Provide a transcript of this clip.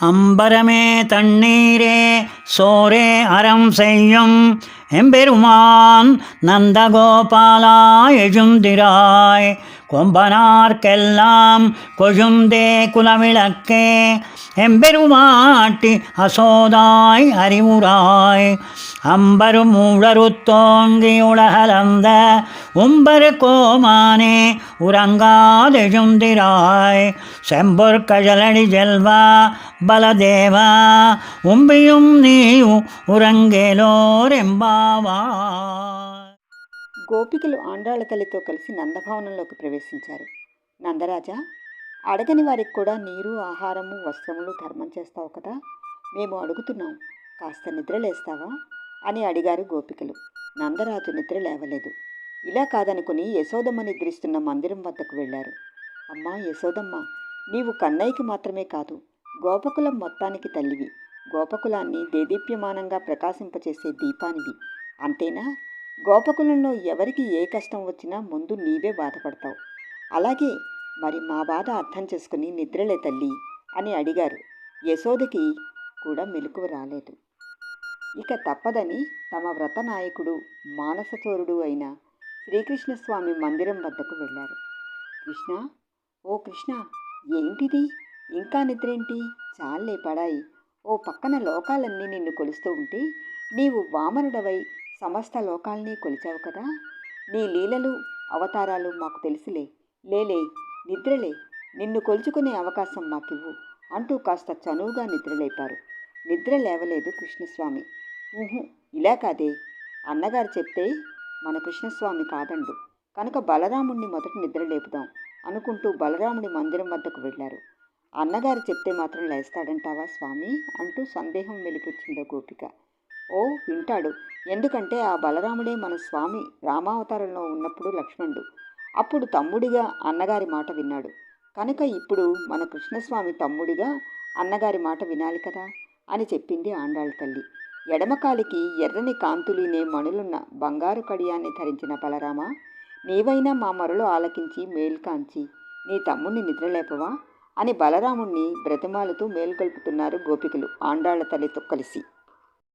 அம்பரமே தண்ணீரே சோரே அறம் செய்யும். எம்பெருமான் நந்தகோபாலா எழுந்திராய். கொம்பனார்க்கெல்லாம் கொழுந்தே குலவிளக்கே. எம்பெருமாட்டி அசோதாய் அறிவுராய் அம்பரும் உழறு தோங்கி உலகலந்த உம்பரு கோமானே உறங்காதெழுந்திராய். செம்பொர் கழலடி ஜெல்வா பலதேவா உம்பியும் நீ உறங்கேலோர் எம்பாவா గోపికలు ఆండాళ్ళ తల్లితో కలిసి నందభవనంలోకి ప్రవేశించారు. నందరాజా అడగని వారికి కూడా నీరు ఆహారము వస్త్రములు ధర్మం చేస్తావు కదా? మేము అడుగుతున్నాం. కాస్త నిద్రలేస్తావా అని అడిగారు గోపికలు. నందరాజు నిద్ర లేవలేదు. ఇలా కాదనుకుని యశోదమ్మ నిద్రిస్తున్న మందిరం వద్దకు వెళ్ళారు. అమ్మా యశోదమ్మ నీవు కన్నయ్యకి మాత్రమే కాదు గోపకులం మొత్తానికి తల్లివి. గోపకులాన్ని దేదీప్యమానంగా ప్రకాశింపచేసే దీపానివి. అంతేనా? గోపకులంలో ఎవరికి ఏ కష్టం వచ్చినా ముందు నీవే బాధపడతావు. అలాగే మరి మా బాధ అర్థం చేసుకుని నిద్రలే తల్లి అని అడిగారు. యశోదకి కూడా మెలకువ రాలేదు. ఇక తప్పదని తమ వ్రత నాయకుడు మానసచోరుడు అయిన శ్రీకృష్ణస్వామి మందిరం వద్దకు వెళ్ళారు. కృష్ణ ఓ కృష్ణ ఏంటిది? ఇంకా నిద్రేంటి? చాలే పడాయి. ఓ పక్కన లోకాలన్నీ నిన్ను కొలుస్తూ ఉంటే నీవు వామనుడవై సమస్త లోకాల్ని కొలిచావు కదా. నీ లీలలు అవతారాలు మాకు తెలుసులే. లేలే నిద్రలే. నిన్ను కొలుచుకునే అవకాశం మాకివ్వు అంటూ కాస్త చనువుగా నిద్రలేపారు. నిద్ర లేవలేదు కృష్ణస్వామి. ఊహు ఇలా కాదే. అన్నగారు చెప్తే మన కృష్ణస్వామి కాదండు. కనుక బలరాముణ్ణి మొదట నిద్రలేపుదాం అనుకుంటూ బలరాముడి మందిరం వద్దకు వెళ్ళారు. అన్నగారు చెప్తే మాత్రం లేస్తాడంటావా స్వామి? అంటూ సందేహం వెలిపుచ్చిందో గోపిక. ఓ వింటాడు. ఎందుకంటే ఆ బలరాముడే మన స్వామి రామావతారంలో ఉన్నప్పుడు లక్ష్మణుడు. అప్పుడు తమ్ముడిగా అన్నగారి మాట విన్నాడు. కనుక ఇప్పుడు మన కృష్ణస్వామి తమ్ముడిగా అన్నగారి మాట వినాలి కదా? అని చెప్పింది ఆండాళ్ళ తల్లి. ఎడమకాలికి ఎర్రని కాంతులీనే మణులున్న బంగారు కడియాన్ని ధరించిన బలరామ నీవైనా మా మరలు ఆలకించి మేల్కాంచి నీ తమ్ముణ్ణి నిద్రలేపవా? అని బలరాముణ్ణి బ్రతిమాలుతూ మేల్కొల్పుతున్నారు గోపికలు ఆండాళ్ళ తల్లితో కలిసి.